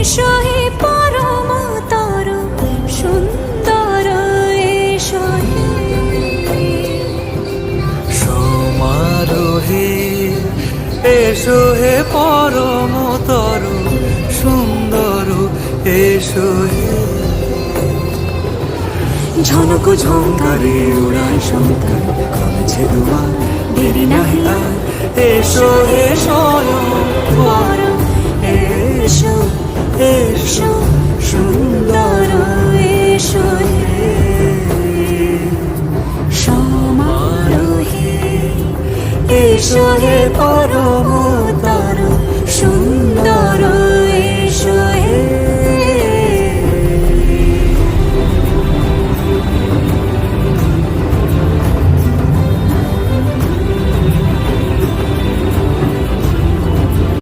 এসো হে পরমতর সুন্দর এসো সমারোহে এসো হে পরমতর সুন্দর এসো হে ঝনক ঝঙ্কারে উড়ায় সন্তান কমেছে দুয়ার দেরি নাহি আর এসো হে স্বয়ং এসো সুন্দর এসো সমারোহে এসো হে